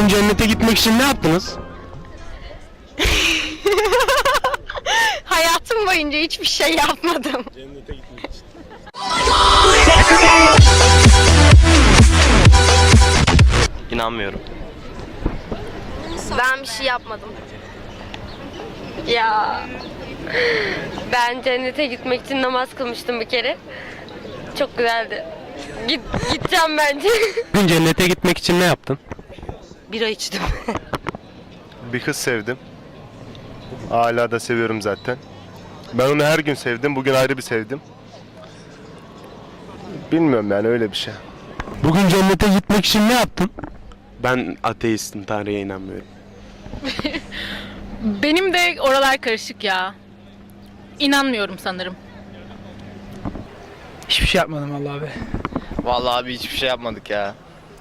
gitmek için ne yaptınız? Hayatım boyunca hiçbir şey yapmadım. İnanmıyorum. Ben bir şey yapmadım. Ya ben cennete gitmek için namaz kılmıştım bir kere. Çok güzeldi. Git, gideceğim bence. Bugün cennete gitmek için ne yaptın? Bira içtim. Bir kız sevdim. Hala da seviyorum zaten. Ben onu her gün sevdim. Bugün ayrı bir sevdim. Bilmiyorum yani öyle bir şey. Bugün cennete gitmek için ne yaptın? Ben ateistim, Tanrı'ya inanmıyorum. Benim de oralar karışık ya. İnanmıyorum sanırım. Hiçbir şey yapmadım vallahi abi. Vallahi abi hiçbir şey yapmadık ya.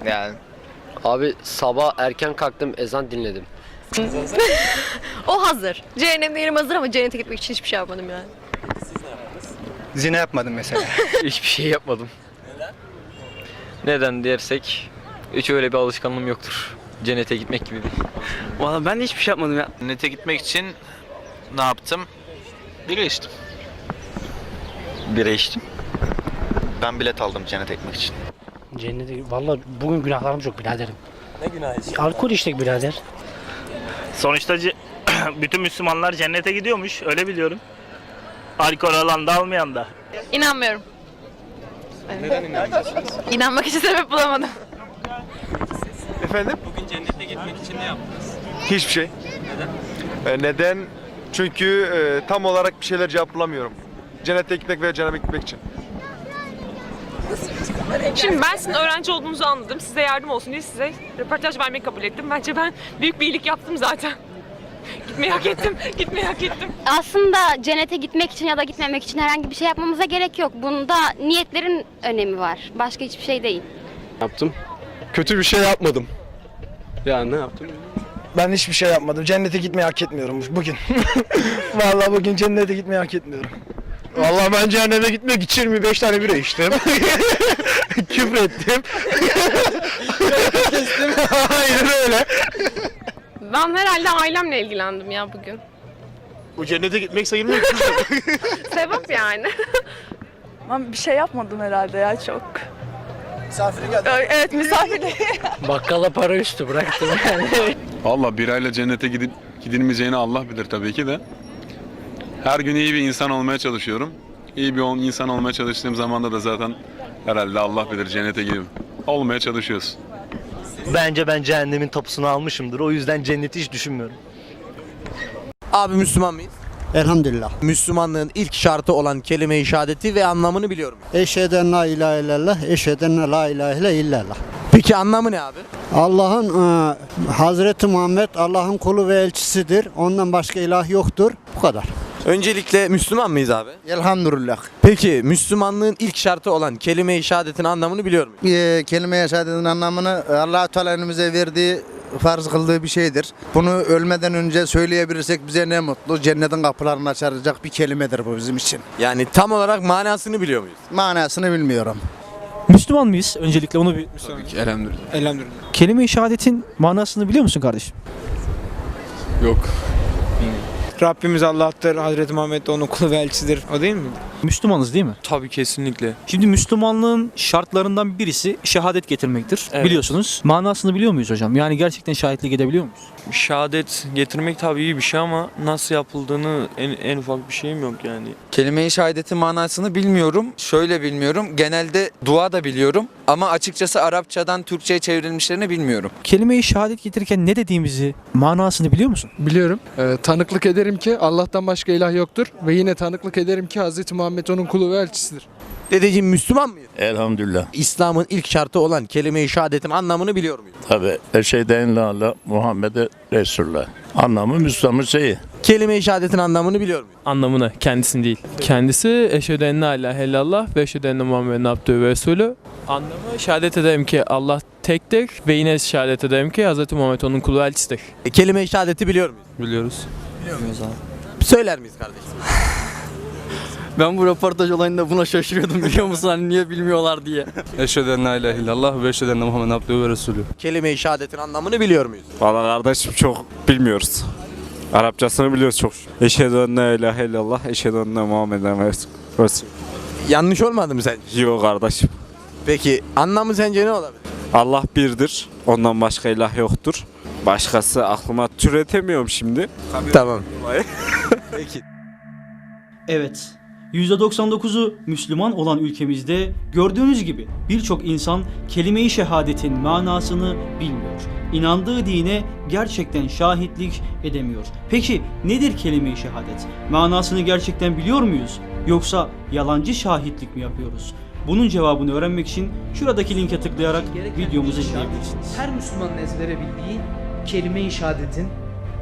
Yani Abi sabah erken kalktım ezan dinledim. O hazır. Cehennemde yerim hazır ama cennete gitmek için hiçbir şey yapmadım yani. Zina yapmadım mesela. hiçbir şey yapmadım. Neden dersek hiç öyle bir alışkanlığım yoktur. Cennete gitmek gibi bir. Valla ben de hiçbir şey yapmadım ya. Cennete gitmek için ne yaptım? Bira içtim. Bira içtim. Ben bilet aldım cennete gitmek için. Cennete valla bugün günahlarım çok biraderim. Ne günahı? Alkol içtik birader. Sonuçta ce- bütün Müslümanlar cennete gidiyormuş. Öyle biliyorum. Alkol alan da almayan da. İnanmıyorum. Neden inanmıyorsunuz? İnanmak için sebep bulamadım. Efendim? Bugün cennete gitmek için ne yaptınız? Hiçbir şey. Neden? neden? Çünkü e, tam olarak bir şeyler cevaplamıyorum. Cennete gitmek veya cehenneme gitmek için. Şimdi ben sizin öğrenci olduğunuzu anladım. Size yardım olsun diye size röportaj vermeyi kabul ettim. Bence ben büyük bir iyilik yaptım zaten. Gitmeyi hak ettim. Gitmeyi hak ettim. Aslında cennete gitmek için ya da gitmemek için herhangi bir şey yapmamıza gerek yok. Bunda niyetlerin önemi var. Başka hiçbir şey değil. Yaptım. Kötü bir şey yapmadım. Ya ne yaptım? Ben hiçbir şey yapmadım. Cennete gitmeyi hak etmiyorum bugün. vallahi bugün cennete gitmeyi hak etmiyorum. Vallahi ben cehenneme gitmek için 25 tane bira içtim. Küfür ettim. Aynen öyle. Ben herhalde ailemle ilgilendim ya bugün. Bu cennete gitmek sayılmıyor. Sevap yani. Ben bir şey yapmadım herhalde ya çok. Misafiri geldi. Evet misafirliğe. Bakkala para üstü bıraktım yani. Valla birayla cennete gidip gidilmeyeceğini Allah bilir tabii ki de. Her gün iyi bir insan olmaya çalışıyorum. İyi bir insan olmaya çalıştığım zamanda da zaten herhalde Allah bilir cennete gidip olmaya çalışıyoruz. Bence ben cehennemin tapusunu almışımdır. O yüzden cenneti hiç düşünmüyorum. Abi Müslüman mıyız? Elhamdülillah. Müslümanlığın ilk şartı olan kelime-i şehadeti ve anlamını biliyorum. Eşheden la ilahe illallah, eşheden la ilahe illallah. Peki anlamı ne abi? Allah'ın e, Hazreti Muhammed Allah'ın kulu ve elçisidir. Ondan başka ilah yoktur. Bu kadar. Öncelikle Müslüman mıyız abi? Elhamdülillah. Peki Müslümanlığın ilk şartı olan kelime-i şehadetin anlamını biliyor muyuz? E, kelime-i şehadetin anlamını allah Teala önümüze verdiği farz kıldığı bir şeydir. Bunu ölmeden önce söyleyebilirsek bize ne mutlu. Cennetin kapılarını açacak bir kelimedir bu bizim için. Yani tam olarak manasını biliyor muyuz? Manasını bilmiyorum. Müslüman mıyız? Öncelikle onu bir Tabii ki elhamdülillah. Elhamdülillah. Kelime-i şehadetin manasını biliyor musun kardeşim? Yok. Rabbimiz Allah'tır, Hazreti Muhammed de onun kulu ve elçisidir. O değil mi? Müslümanız değil mi? Tabii kesinlikle. Şimdi Müslümanlığın şartlarından birisi şehadet getirmektir. Evet. Biliyorsunuz. Manasını biliyor muyuz hocam? Yani gerçekten şahitlik edebiliyor muyuz? Şehadet getirmek tabii iyi bir şey ama nasıl yapıldığını en, en ufak bir şeyim yok yani. Kelime-i şehadetin manasını bilmiyorum. Şöyle bilmiyorum. Genelde dua da biliyorum. Ama açıkçası Arapçadan Türkçe'ye çevrilmişlerini bilmiyorum. Kelime-i şehadet getirirken ne dediğimizi, manasını biliyor musun? Biliyorum. tanıklık ederim ki Allah'tan başka ilah yoktur. Ve yine tanıklık ederim ki Hz. Muhammed onun kulu ve elçisidir. Dedeciğim Müslüman mıyız? Elhamdülillah. İslam'ın ilk şartı olan kelime-i şehadetin anlamını biliyor muyuz? Tabi eşheyden la la Muhammed'e Resulullah. Anlamı Müslümanın şeyi. Kelime-i şehadetin anlamını biliyor muyuz? Anlamını kendisini değil. Kendisi eşhedü en la ilahe illallah ve eşhedü enne Muhammeden abdühü ve resulü. Anlamı şehadet ederim ki Allah tektir ve yine şehadet ederim ki Hz. Muhammed onun kulu elçisidir. E, kelime-i şehadeti biliyor muyuz? Biliyoruz. Söyler miyiz kardeşim? Ben bu röportaj olayında buna şaşırıyordum biliyor musun? Hani niye bilmiyorlar diye. Eşhedü en la ilahe illallah ve eşhedü enne Muhammed abdühü ve resulü. Kelime-i şehadetin anlamını biliyor muyuz? Valla kardeşim çok bilmiyoruz. Arapçasını biliyoruz çok. Eşhedü en la ilahe illallah, eşhedü enne Muhammeden Resul. Yanlış olmadı mı sence? Yok kardeşim. Peki anlamı sence ne olabilir? Allah birdir. Ondan başka ilah yoktur. Başkası aklıma türetemiyorum şimdi. Tamam. Evet. %99'u Müslüman olan ülkemizde gördüğünüz gibi birçok insan kelime-i şehadetin manasını bilmiyor. İnandığı dine gerçekten şahitlik edemiyor. Peki nedir kelime-i şehadet? Manasını gerçekten biliyor muyuz? Yoksa yalancı şahitlik mi yapıyoruz? Bunun cevabını öğrenmek için şuradaki linke tıklayarak videomuzu izleyebilirsiniz. Her Müslümanın ezbere bildiği kelime-i şehadetin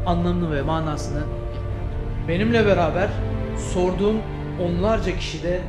anlamını ve manasını benimle beraber sorduğum onlarca kişide